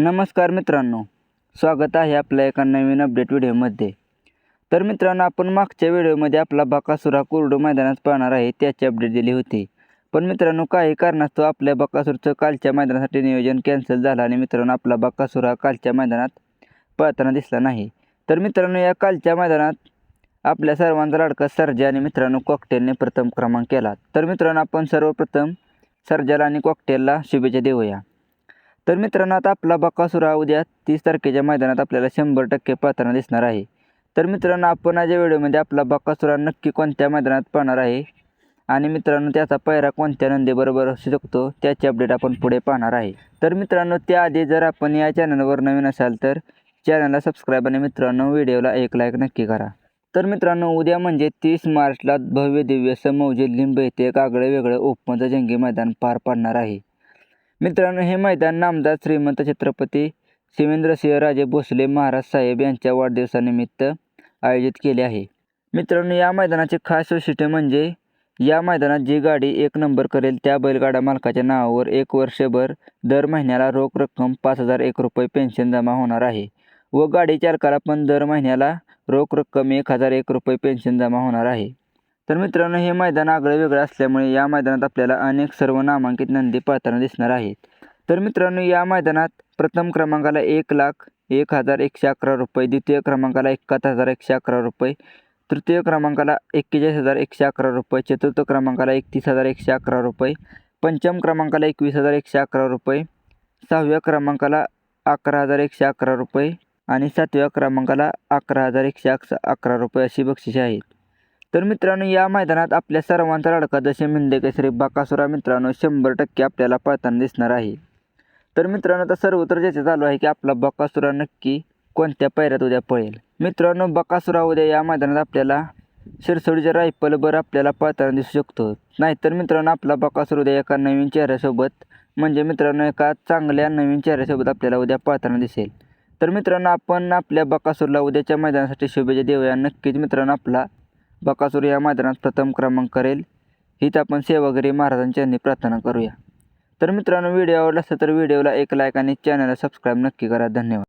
नमस्कार मित्रांनो. स्वागत आहे आपल्या एका नवीन अपडेट व्हिडिओमध्ये. तर मित्रांनो आपण मागच्या व्हिडिओमध्ये आपला बकासुरा कुरडू मैदानात पाहणार आहे त्याची अपडेट दिली होती. पण मित्रांनो काही कारणास्तव आपल्या बकासूरचं कालच्या मैदानासाठी नियोजन कॅन्सल झालं आणि मित्रांनो आपला बकासुरा कालच्या मैदानात पळताना दिसला नाही. तर मित्रांनो या कालच्या मैदानात आपल्या सर्वांचा लाडका सर्जा आणि मित्रांनो कॉकटेलने प्रथम क्रमांक केला. तर मित्रांनो आपण सर्वप्रथम सर्जाला आणि कॉकटेलला शुभेच्छा देऊया. तर मित्रांनो आता आपला बकासुरा उद्या तीस तारखेच्या मैदानात आपल्याला शंभर टक्के पाहताना दिसणार आहे. तर मित्रांनो आपण आज या व्हिडिओमध्ये आपला बकासुरा नक्की कोणत्या मैदानात पाहणार आहे? आणि मित्रांनो त्याचा पैरा कोणत्या नंदीबरोबर असू शकतो? त्याची अपडेट आपण पुढे पाहणार आहे. तर मित्रांनो त्याआधी जर आपण या चॅनलवर नवीन असाल तर चॅनलला सबस्क्राईब आणि मित्रांनो व्हिडिओला एक लाईक नक्की करा. तर मित्रांनो उद्या म्हणजे तीस मार्चला भव्य दिव्य समौजे लिंब येथे एक आगळं वेगळं ओपनचं जंगी मैदान पार पाडणार आहे. मित्रांनो हे मैदान नामदार श्रीमंत छत्रपती शिवेंद्रसिंहराजे भोसले महाराज साहेब यांच्या वाढदिवसानिमित्त आयोजित केले आहे. मित्रांनो या मैदानाचे खास वैशिष्ट्य म्हणजे या मैदानात जी गाडी एक नंबर करेल त्या बैलगाडा मालकाच्या नावावर एक वर्षभर दर महिन्याला रोख रक्कम पाच हजार एक रुपये पेन्शन जमा होणार आहे. व गाडी चालकाला पण दर महिन्याला रोख रक्कम एक हजार एक रुपये पेन्शन जमा होणार आहे. तर मित्रांनो हे मैदान आगळं वेगळं असल्यामुळे या मैदानात आपल्याला अनेक सर्व नामांकित नंदी पळताना दिसणार आहेत. तर मित्रांनो या मैदानात प्रथम क्रमांकाला एक लाख एक हजार एकशे अकरा रुपये द्वितीय क्रमांकाला एकाहत्तर हजार एकशे अकरा रुपये तृतीय क्रमांकाला एक्केचाळीस हजार एकशे अकरा रुपये चतुर्थ क्रमांकाला एकतीस हजार एकशे अकरा रुपये पंचम क्रमांकाला एकवीस हजार एकशे अकरा रुपये सहाव्या क्रमांकाला अकरा हजार एकशे अकरा रुपये आणि सातव्या क्रमांकाला अकरा हजार एकशे अकरा रुपये अशी बक्षिसे आहेत. तर मित्रांनो या मैदानात आपल्या सर्वांचा लाडका जसे मिंदे केसरी बाकासुरा मित्रांनो शंभर टक्के आपल्याला पळताना दिसणार आहे. तर मित्रांनो आता सर्वत्र चर्चा चालू आहे की आपला बकासुरा नक्की कोणत्या पैऱ्यात उद्या पळेल? मित्रांनो बकासुरा उद्या या मैदानात आपल्याला शिरसोडीच्या रायफलभर आपल्याला पळताना दिसू शकतो. नाहीतर मित्रांनो आपला बकासुर उद्या एका नवीन चेहऱ्यासोबत म्हणजे मित्रांनो एका चांगल्या नवीन चेहऱ्यासोबत आपल्याला उद्या पळताना दिसेल. तर मित्रांनो आपण आपल्या बकासूरला उद्याच्या मैदानासाठी शुभेच्छा देऊया. नक्कीच मित्रांनो आपला बकासूर या मैदानात प्रथम क्रमांक करेल. हीच आपण सेवागिरी महाराजांच्या यांनी प्रार्थना करूया. तर मित्रांनो व्हिडिओ आवडला असेल तर व्हिडिओला एक लाईक आणि चॅनलला सबस्क्राईब नक्की करा. धन्यवाद.